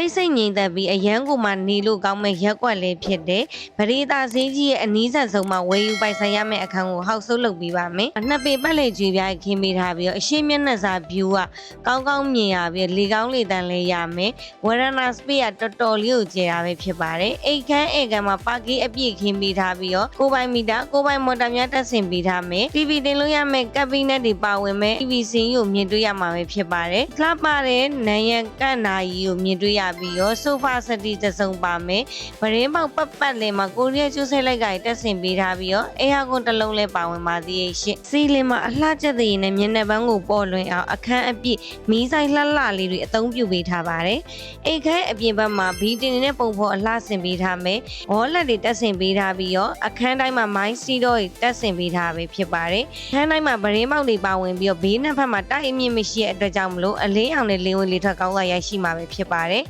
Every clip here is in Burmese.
တိတ်ဆိတ်ငြိမ်သက်ပြီးအရန်ကိုမှနေလို့ကောင်းမဲ့ရက်ကွက်လေးဖြစ်တဲ့ပရိသာဈေးကြီးရဲ့အနီးဆက်ဆုံးမှာဝယ်ယူပိုင်ဆိုင်ရမယ့်အခန်းကိုဟောက်ဆုပ်လုပ်ပြီးပါမယ်။နှစ်ပေပတ်လေကြွေပြားခင်းပေးထားပြီးတော့အရှင်းမျက်နှာစာ view ကကောင်းကောင်းမြင်ရပြီးတော့လေကောင်းလေတန်လေးရမယ်။ Veranda space ကတော်တော်လေးကိုကျယ်တာပဲဖြစ်ပါတယ်။အိတ်ခမ်းအိတ်ခမ်းမှာပါကီအပြည့်ခင်းပေးထားပြီးတော့ကိုပိုင်မီတာကိုပိုင်မော်တာများတက်ဆင်ပေးထားမယ်။ TV တင်လို့ရမယ့်ကပ်ဘိနက်တွေပါဝင်မဲ့ TV စင်းကိုမြင်တွေ့ရမှာပဲဖြစ်ပါတယ်။လှပတဲ့နံရံကန့်နာကြီးကိုမြင်တွေ့ရပြီးတော့ sofa set တစ်စုံပါမယ်။ဗရင်းပေါက်ပတ်ပတ်လေးမှာကိုရီးယားကျိုးဆဲလိုက်ကတက်ဆင်ပေးထားပြီးတော့အေဟာကွန်တစ်လုံးလည်းပါဝင်ပါသေးရဲ့ရှင့်။စီလင်မှာအလှကျက်တဲ့ရင်နဲ့မျက်နှာပန်းကိုပေါ်လွင်အောင်အခန်းအပြည့်မီးဆိုင်လှလှလေးတွေအသုံးပြုပေးထားပါတယ်။အိတ်ခဲအပြင်ဘက်မှာဘီတင်နဲ့ပုံဖော်အလှဆင်ပေးထားမယ်။ဝေါ်လက်တွေတက်ဆင်ပေးထားပြီးတော့အခန်းတိုင်းမှာမိုင်းစီတော့တက်ဆင်ပေးထားပဲဖြစ်ပါတယ်။အခန်းတိုင်းမှာဗရင်းပေါက်တွေပါဝင်ပြီးတော့ဘေးနှစ်ဖက်မှာတိုက်အမြင့်မရှိတဲ့အတွက်ကြောင့်မလို့အလင်းအောင်နဲ့လင်းဝင်လေးထွက်ကောင်းကရရှိမှာပဲဖြစ်ပါတယ်။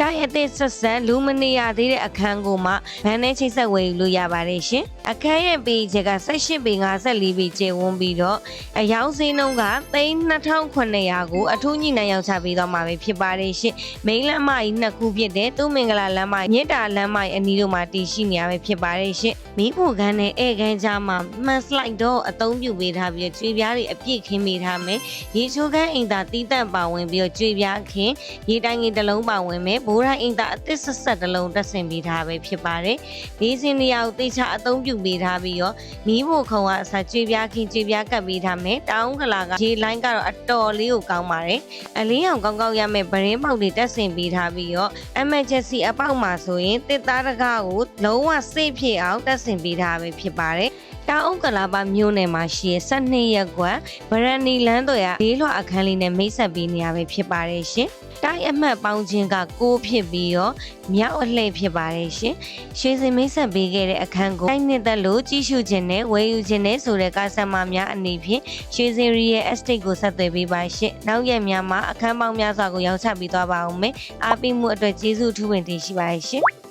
တိုက်အသစ်ဆက်ဆန်လူမနေရသေးတဲ့အခန်းကိုမှဗန်းနဲ့ချိတ်ဆက်ဝယ်ယူလို့ရပါတယ်ရှင်။အခန်းရဲ့ပေချက်က18ပေ54ပေကျဝန်းပြီးတော့အယောင်စင်းနှုန်းက3900ကိုအထူးညှိနှိုင်းရောက်ချပေးတော့မှာပဲဖြစ်ပါတယ်ရှင်။မိန်းလမ်းမကြီးနှစ်ခုဖြစ်တဲ့သူမင်္ဂလာလမ်းမမြစ်တာလမ်းမအနီးတို့မှာတည်ရှိနေရပဲဖြစ်ပါတယ်ရှင်။မိဖို့ကန်းနဲ့ဧကန်ကြားမှာမှန်စလိုက်တော့အသုံးပြုပေးထားပြီးတော့ကျွေးပြားတွေအပြည့်ခင်းပေးထားမယ်။ရေချိုးကန်းအိမ်သာတီးတန့်ပါဝင်ပြီးတော့ကျွေးပြားခင်းရေတိုင်းငင်တစ်လုံးပါဝင်မယ်ဘိုးတိုင်းအိမ်သာအသစ်ဆက်ဆက်တစ်လုံးတက်ဆင်ပေးထားပဲဖြစ်ပါတယ်။ဒီစင်နေရာကိုတေချာအသုံးပြုပေးထားပြီးတော့မီးဖို့ခုံကအစာကျွေးပြားခင်းကျွေးပြားကပ်ပေးထားမယ်။တောင်းကလာကရေလိုင်းကတော့အတော်လေးကိုကောင်းပါတယ်။အလင်းအောင်ကောင်းကောင်းရမယ်ဗရင်ပေါက်တွေတက်ဆင်ပေးထားပြီးတော့ emergency အပေါက်မှာဆိုရင်တစ်သားတကားကိုလုံးဝစိတ်ဖြစ်အောင်တက်ဆင်ပေးထားပဲဖြစ်ပါတယ်။တောင်အုပ်ကလာပါမြို့နယ်မှာရှိတဲ့12ရက်ကွက်ဗရန်နီလန်းတို့ရဒေးလွှအခန်းလေးနဲ့မိတ်ဆက်ပေးနေရပဲဖြစ်ပါတယ်ရှင်။တိုင်းအမှတ်ပေါင်းခြင်းက6ဖြစ်ပြီးတော့မြောက်အလှည့်ဖြစ်ပါတယ်ရှင်။ရွှေစင်မိတ်ဆက်ပေးခဲ့တဲ့အခန်းကိုတိုင်းနှစ်သက်လို့ကြီးစုခြင်းနဲ့ဝယ်ယူခြင်းနဲ့ဆိုတဲ့ကားဆက်မများအနေဖြင့်ရွှေစင်ရီရဲ့ estate ကိုဆက်သွယ်ပေးပါရှင်။နောက်ရက်များမှာအခန်းပေါင်းများစွာကိုရောက်ချပေးသွားပါအောင်မယ်။အားပေးမှုအတွက်ကျေးဇူးထူးပင်တင်ရှိပါတယ်ရှင်။